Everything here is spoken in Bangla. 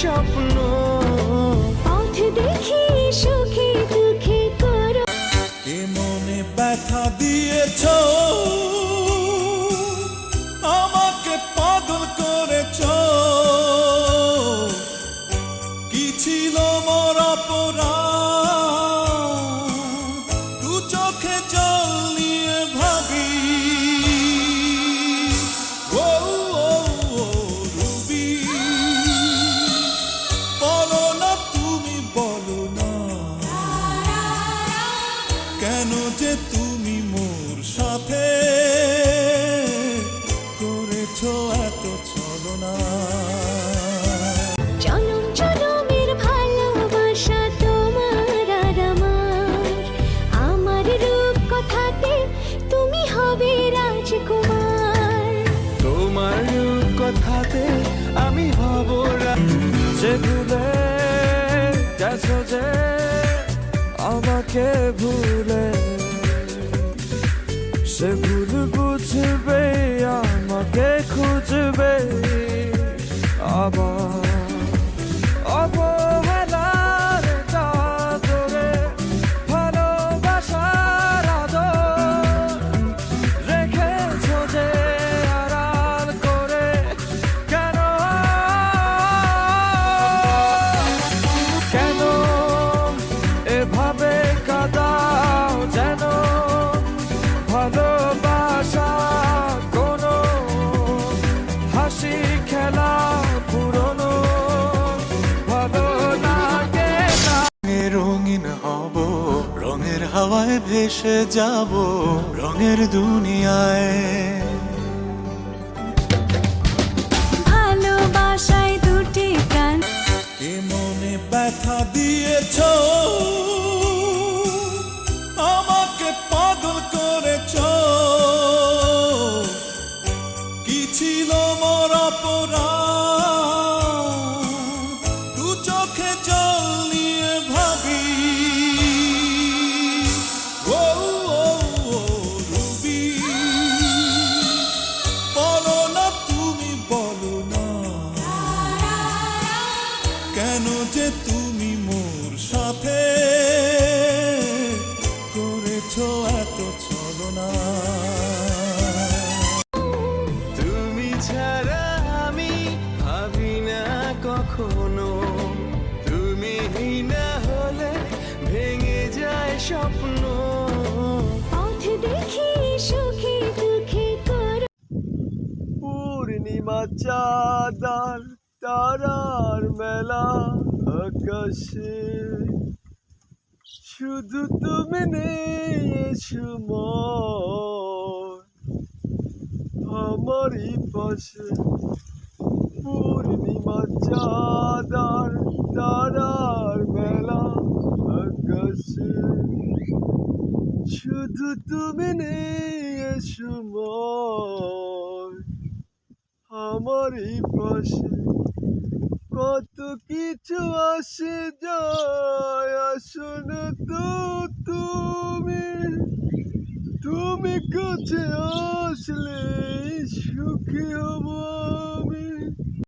স্বপ্ন। পথ দেখি সুখে দুঃখে করো। এ মনে ব্যথা দিয়েছ? কথাতে আমি হব যে ভুলে গেছো যে আমাকে ভুলে। সে ভুল বুঝবে, আমাকে খুঁজবে, আবার ভেসে যাব রঙের দুনিয়ায়। কেন যে তুমি মোর সাথে করেছ এত ছলনা? তুমি ছাড়া আমি ভাবি না কখনো। তুমি না হলে ভেঙে যায় স্বপ্ন। পথ দেখি সুখে দুঃখে করো পূর্ণিমা চাঁদার তারার মেলা আকাশে। শুধু তুমি নেই এ সময় আমারই পাশে পূর্ণিমা চাঁদার তারার মেলা আকাশে। শুধু তুমি নেই সময় আমারই পাশে কিছু আসে যায় আসুন তো তুমি তুমি কাছে আসলে সুখী হব।